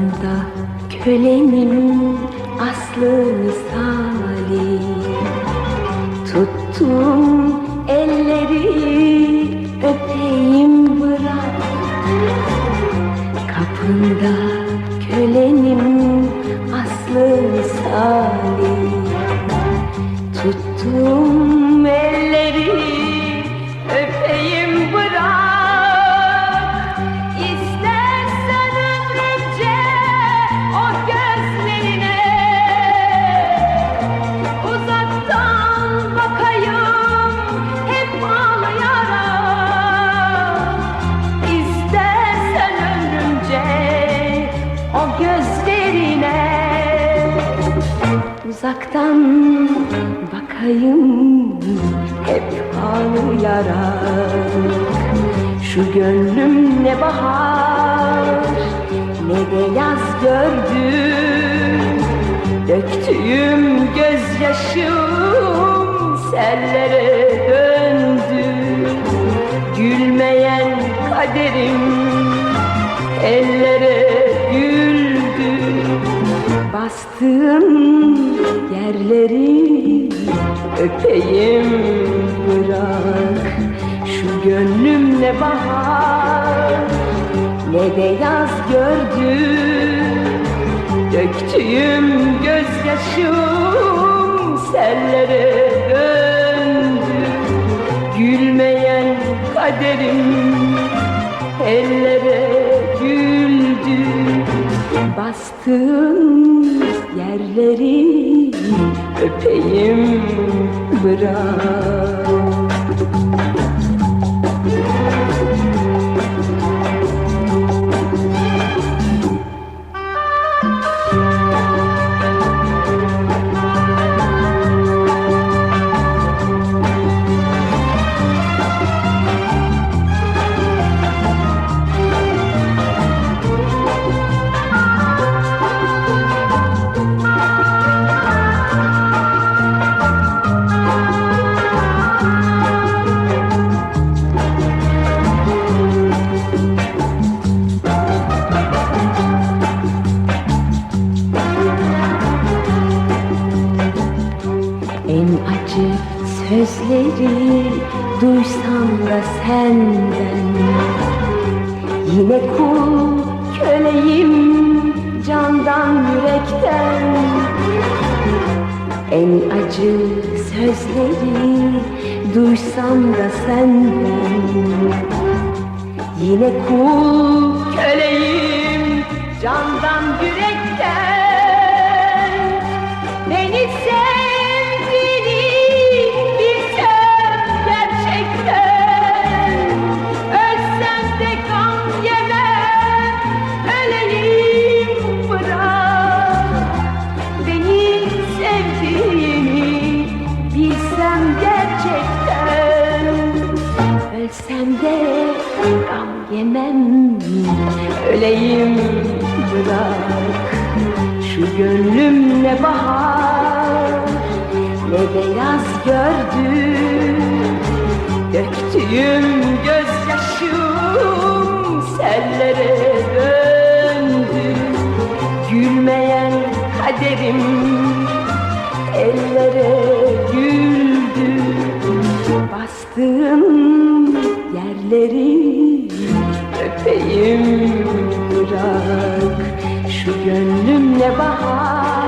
Kapında kölenin aslı misali Tuttum elleri öpeyim bırak Kapında kölenin aslı misali Tuttum gözlerine. Uzaktan bakayım hep ağlayarak Şu gönlüm ne bahar ne de yaz gördü Döktüğüm gözyaşım sellere döndü. Gülmeyen kaderim ellere Bastığım yerleri öpeyim bırak. Şu gönlüm ne bahar ne de yaz gördü. Döktüğüm gözyaşım sellere döndü. Gülmeyen kaderim ellere Bastığım yerleri öpeyim bırak En acı sözleri duysam da senden. Yine kul köleyim candan yürekten. En acı sözleri duysam da senden. Yine kul köleyim candan yürekten Ölsem de gam yemem. Öleyim bırak. Şu gönlüm ne bahar. Ne de yaz gördü? Döktüğüm gözyaşım sellere döndü. Gülmeyen kaderim ellere güldü. Bastığım yerleri öpeyim bırak Şu gönlüm ne bahar